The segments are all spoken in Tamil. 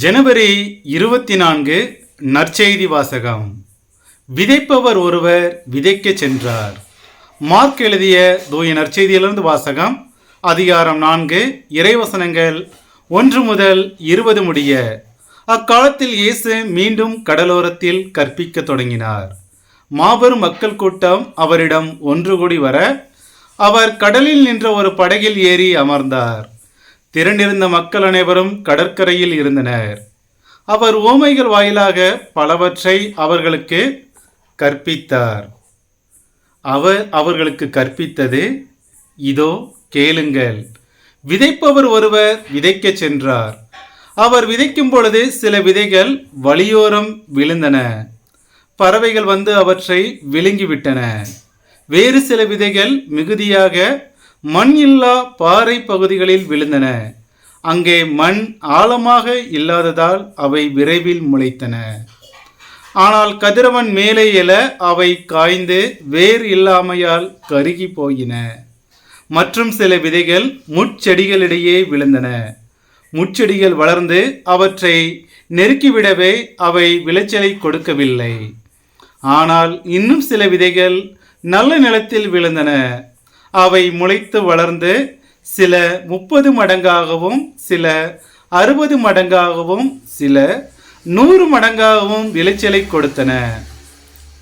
ஜனவரி இருபத்தி நான்கு நற்செய்தி வாசகம். விதைப்பவர் ஒருவர் விதைக்கச் சென்றார். மார்க் எழுதிய தூய நற்செய்தியிலிருந்து வாசகம் அதிகாரம் நான்கு இறைவசனங்கள் ஒன்று முதல் இருபது முடிய. அக்காலத்தில் இயேசு மீண்டும் கடலோரத்தில் கற்பிக்க தொடங்கினார். மாபெரும் மக்கள் கூட்டம் அவரிடம் ஒன்று கூடி வர அவர் கடலில் நின்ற ஒரு படகில் ஏறி அமர்ந்தார். திரண்டிருந்த மக்கள் அனைவரும் கடற்கரையில் இருந்தனர். அவர் ஓமைகள் வாயிலாக பலவற்றை அவர்களுக்கு கற்பித்தார். அவர் அவர்களுக்கு கற்பித்தது இதோ கேளுங்கள். விதைப்பவர் ஒருவர் விதைக்கச் சென்றார். அவர் விதைக்கும் பொழுது சில விதைகள் வழியோரம் விழுந்தன. பறவைகள் வந்து அவற்றை விழுங்கிவிட்டன. வேறு சில விதைகள் மிகுதியாக மண் இல்லா பாறை பகுதிகளில் விழுந்தன. அங்கே மண் ஆழமாக இல்லாததால் அவை விரைவில் முளைத்தன. ஆனால் கதிரவன் மேலே எழ அவை காய்ந்து வேர் இல்லாமையால் கருகி போயின. மற்றும் சில விதைகள் முட்செடிகளிடையே விழுந்தன. முட்செடிகள் வளர்ந்து அவற்றை நெருக்கிவிடவே அவை விளைச்சலை கொடுக்கவில்லை. ஆனால் இன்னும் சில விதைகள் நல்ல நிலத்தில் விழுந்தன. அவை முளைத்து வளர்ந்து சில முப்பது மடங்காகவும் சில அறுபது மடங்காகவும் சில நூறு மடங்காகவும் விளைச்சலை கொடுத்தன.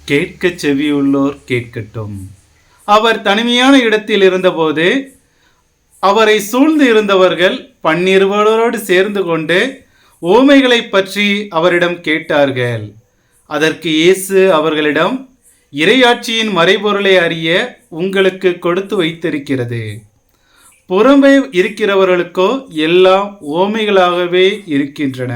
கேட்க செவியுள்ளோர் கேட்கட்டும். அவர் தனிமையான இடத்தில் இருந்தபோது அவரை சூழ்ந்து இருந்தவர்கள் பன்னிருவரோடு சேர்ந்து கொண்டு ஓமைகளை பற்றி அவரிடம் கேட்டார்கள். அதற்கு இயேசு அவர்களிடம் இறையாட்சியின் மறைபொருளை அறிய உங்களுக்கு கொடுத்து வைத்திருக்கிறது. புறம்பே இருக்கிறவர்களுக்கோ எல்லாம் ஓமைகளாகவே இருக்கின்றன.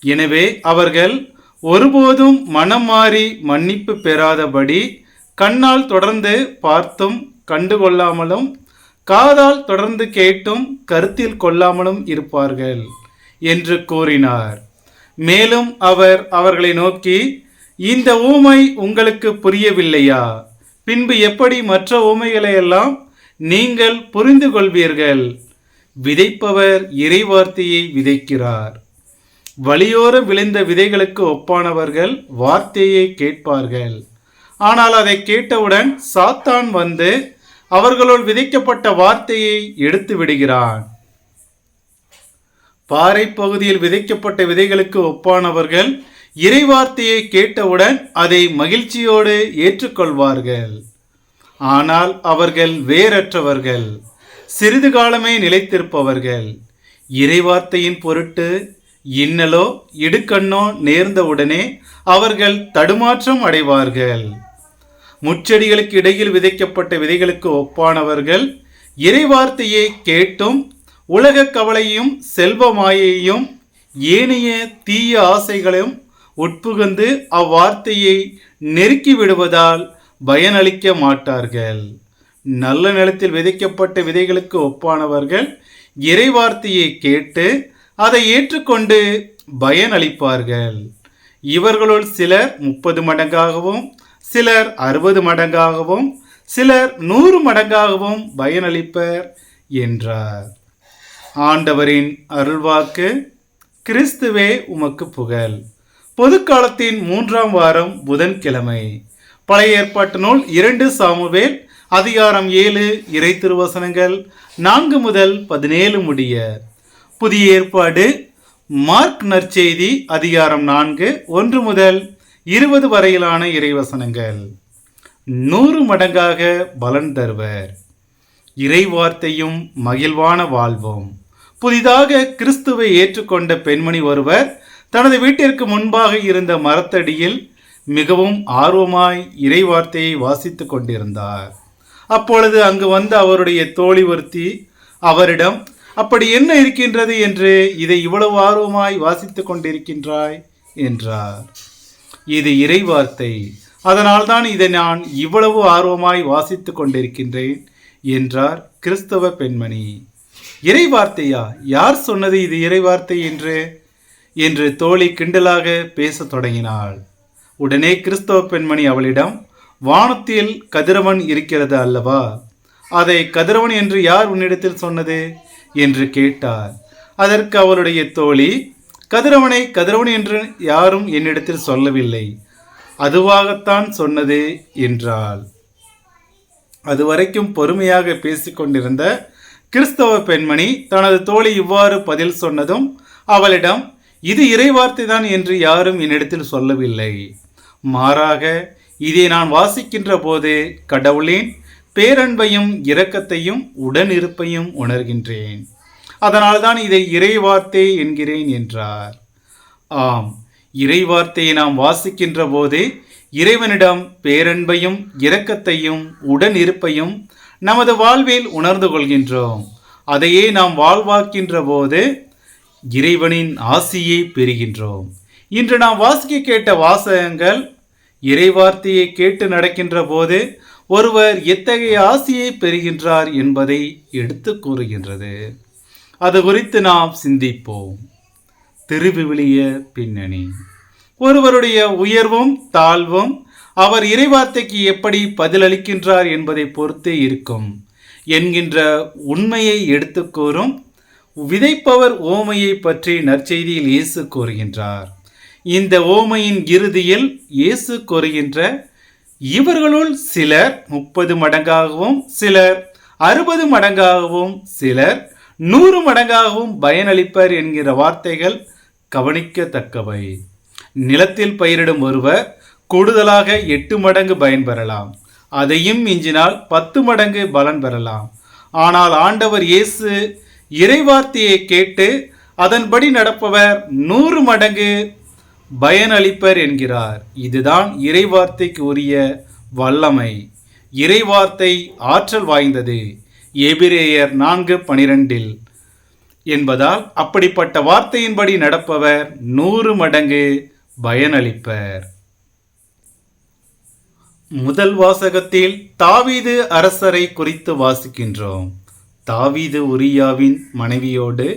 எனவே அவர்கள் ஒருபோதும் மனம் மாறி மன்னிப்பு பெறாதபடி கண்ணால் தொடர்ந்து பார்த்தும் கண்டுகொள்ளாமலும் காதால் தொடர்ந்து கேட்டும் கருத்தில் கொள்ளாமலும் இருப்பார்கள் என்று கூறினார். மேலும் அவர் அவர்களை நோக்கி இந்த ஊமை உங்களுக்கு புரியவில்லையா? பின்பு எப்படி மற்ற ஊமைகளை எல்லாம் நீங்கள் புரிந்து கொள்வீர்கள்? விதைப்பவர் இறைவார்த்தையை விதைக்கிறார். வழியோர விளைந்த விதைகளுக்கு ஒப்பானவர்கள் வார்த்தையை கேட்பார்கள். ஆனால் அதை கேட்டவுடன் சாத்தான் வந்து அவர்களுள் விதைக்கப்பட்ட வார்த்தையை எடுத்து விடுகிறான். பாறை பகுதியில் விதைக்கப்பட்ட விதைகளுக்கு ஒப்பானவர்கள் இறைவார்த்தையை கேட்டவுடன் அதை மகிழ்ச்சியோடு ஏற்றுக்கொள்வார்கள். ஆனால் அவர்கள் வேறற்றவர்கள் சிறிது காலமே நிலைத்திருப்பவர்கள். இறைவார்த்தையின் பொருட்டு இன்னலோ இடுக்கண்ணோ நேர்ந்தவுடனே அவர்கள் தடுமாற்றம் அடைவார்கள். முச்செடிகளுக்கு இடையில் விதைக்கப்பட்ட விதைகளுக்கு ஒப்பானவர்கள் இறைவார்த்தையை கேட்டும் உலக கவலையும் செல்வ மாயையும் ஏனைய தீய ஆசைகளையும் உட்புகுந்து அவ்வார்த்தையை நெருக்கி விடுவதால் பயனளிக்க மாட்டார்கள். நல்ல நிலத்தில் விதைக்கப்பட்ட விதைகளுக்கு ஒப்பானவர்கள் இறைவார்த்தையை கேட்டு அதை ஏற்றுக்கொண்டு பயனளிப்பார்கள். இவர்களுள் சிலர் முப்பது மடங்காகவும் சிலர் அறுபது மடங்காகவும் சிலர் நூறு மடங்காகவும் பயனளிப்பர் என்றார். ஆண்டவரின் அருள்வாக்கு கிறிஸ்துவே உமக்கு புகழ். பொதுக்காலத்தின் மூன்றாம் வாரம் புதன்கிழமை. பழைய ஏற்பாட்டு நூல் இரண்டு சாமுவேல் அதிகாரம் ஏழு இறை திருவசனங்கள் நான்கு முதல் பதினேழு முடிய. புதிய ஏற்பாடு மார்க் நற்செய்தி அதிகாரம் நான்கு ஒன்று முதல் இருபது வரையிலான இறைவசனங்கள். நூறு மடங்காக பலன் தருவர். இறைவார்த்தையும் மகிழ்வான வாழ்வும். புதிதாக கிறிஸ்துவை ஏற்றுக்கொண்ட பெண்மணி ஒருவர் தனது வீட்டிற்கு முன்பாக இருந்த மரத்தடியில் மிகவும் ஆர்வமாய் இறைவார்த்தையை வாசித்து கொண்டிருந்தார். அப்பொழுது அங்கு வந்த அவருடைய தோழி ஒருத்தி அவரிடம் அப்படி என்ன இருக்கின்றது என்று இதை இவ்வளவு ஆர்வமாய் வாசித்துக் கொண்டிருக்கின்றாய்? என்றார். இது இறைவார்த்தை. அதனால்தான் இதை நான் இவ்வளவு ஆர்வமாய் வாசித்துக் கொண்டிருக்கின்றேன் என்றார் கிறிஸ்தவ பெண்மணி. இறைவார்த்தையா? யார் சொன்னது இது இறைவார்த்தை என்று? என்று தோழி கிண்டலாக பேசத் தொடங்கினாள். உடனே கிறிஸ்தவ பெண்மணி அவளிடம் வானத்தில் கதிரவன் இருக்கிறது அல்லவா? அதை கதிரவன் என்று யார் உன்னிடத்தில் சொன்னது? என்று கேட்டார். அதற்கு அவளுடைய தோழி கதிரவனை கதிரவன் என்று யாரும் என்னிடத்தில் சொல்லவில்லை. அதுவாகத்தான் சொன்னது என்றாள். அதுவரைக்கும் பொறுமையாக பேசிக்கொண்டிருந்த கிறிஸ்தவ பெண்மணி தனது தோழி இவ்வாறு பதில் சொன்னதும் அவளிடம் இது இறைவார்த்தை தான் என்று யாரும் என்னிடத்தில் சொல்லவில்லை. மாறாக இதை நான் வாசிக்கின்ற போது கடவுளின் பேரன்பையும் இரக்கத்தையும் உடனிருப்பையும் உணர்கின்றேன். அதனால்தான் இதை இறைவார்த்தை என்கிறேன் என்றார். ஆம் இறைவார்த்தையை நாம் வாசிக்கின்ற போது இறைவனிடம் பேரன்பையும் இரக்கத்தையும் உடனிருப்பையும் நமது வாழ்வில் உணர்ந்து கொள்கின்றோம். அதையே நாம் வாழ்வாக்கின்ற போது இறைவனின் ஆசியை பெறுகின்றோம். இன்று நாம் வாசிக்க கேட்ட வாசகங்கள் இறைவார்த்தையை கேட்டு நடக்கின்ற போது ஒருவர் எத்தகைய ஆசியை பெறுகின்றார் என்பதை எடுத்து கூறுகின்றது. அது குறித்து நாம் சிந்திப்போம். திருவிவிலிய பின்னணி. ஒருவருடைய உயர்வும் தாழ்வும் அவர் இறைவார்த்தைக்கு எப்படி பதிலளிக்கின்றார் என்பதை பொறுத்தே இருக்கும். என்கின்ற உண்மையை எடுத்து கூறும் விதைப்பவர் ஓமையை பற்றி நற்செய்தியில் இயேசு கூறுகின்றார். இந்த ஓமையின் இறுதியில் இயேசு கூறுகின்ற இவர்களுள் சிலர் முப்பது மடங்காகவும் சிலர் அறுபது மடங்காகவும் சிலர் நூறு மடங்காகவும் பயனளிப்பர் என்கிற வார்த்தைகள் கவனிக்கத்தக்கவை. நிலத்தில் பயிரிடும் ஒருவர் கூடுதலாக எட்டு மடங்கு பயன் பெறலாம். அதையும் மிஞ்சினால் பத்து மடங்கு பலன் பெறலாம். ஆனால் ஆண்டவர் இயேசு இறைவார்த்தையை கேட்டு அதன்படி நடப்பவர் நூறு மடங்கு பயனளிப்பர் என்கிறார். இதுதான் இறைவார்த்தைக்கு உரிய வல்லமை. இறைவார்த்தை ஆற்றல் வாய்ந்தது. எபிரேயர் நான்கு பனிரெண்டில் என்பதால் அப்படிப்பட்ட வார்த்தையின்படி நடப்பவர் நூறு மடங்கு பயனளிப்பர். முதல் வாசகத்தில் தாவீது அரசரை குறித்து வாசிக்கின்றோம். தாவீது உரியாவின் மனைவியோடு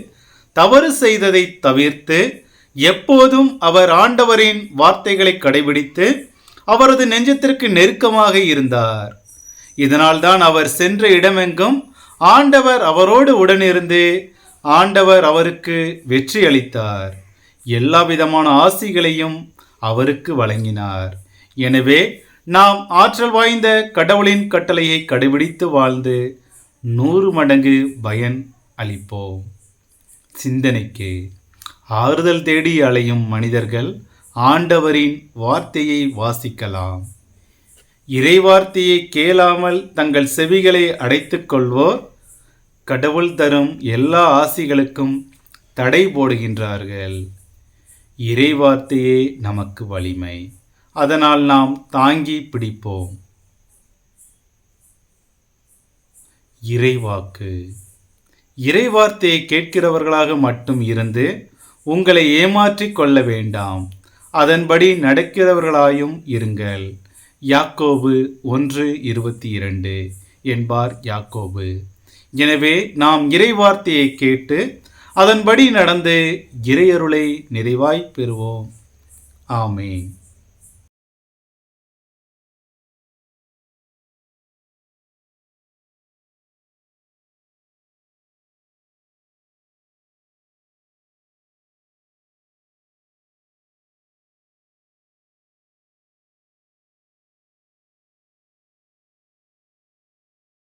தவறு செய்ததை தவிர்த்து எப்போதும் அவர் ஆண்டவரின் வார்த்தைகளை கடைபிடித்து அவரது நெஞ்சத்திற்கு நெருக்கமாக இருந்தார். இதனால்தான் அவர் சென்ற இடமெங்கும் ஆண்டவர் அவரோடு உடனிருந்து ஆண்டவர் அவருக்கு வெற்றி அளித்தார். எல்லா விதமான ஆசிகளையும் அவருக்கு வழங்கினார். எனவே நாம் ஆற்றல் வாய்ந்த கடவுளின் கட்டளையை கடைபிடித்து வாழ்ந்து நூறு மடங்கு பயன் அளிப்போம். சிந்தனைக்கு. ஆறுதல் தேடி அலையும் மனிதர்கள் ஆண்டவரின் வார்த்தையை வாசிக்கலாம். இறைவார்த்தையை கேளாமல் தங்கள் செவிகளை அடைத்து கொள்வோர் கடவுள் தரும் எல்லா ஆசிகளுக்கும் தடை போடுகின்றார்கள். இறைவார்த்தையே நமக்கு வலிமை. அதனால் நாம் தாங்கி பிடிப்போம். இறைவாக்கு. இறைவார்த்தையை கேட்கிறவர்களாக மட்டும் இருந்து உங்களை ஏமாற்றிக் கொள்ள வேண்டாம். அதன்படி நடக்கிறவர்களாயும் இருங்கள். யாக்கோபு ஒன்று இருபத்தி இரண்டு என்பார் யாக்கோபு. எனவே நாம் இறைவார்த்தையை கேட்டு அதன்படி நடந்து இறையருளை நிறைவாய் பெறுவோம். ஆமேன்.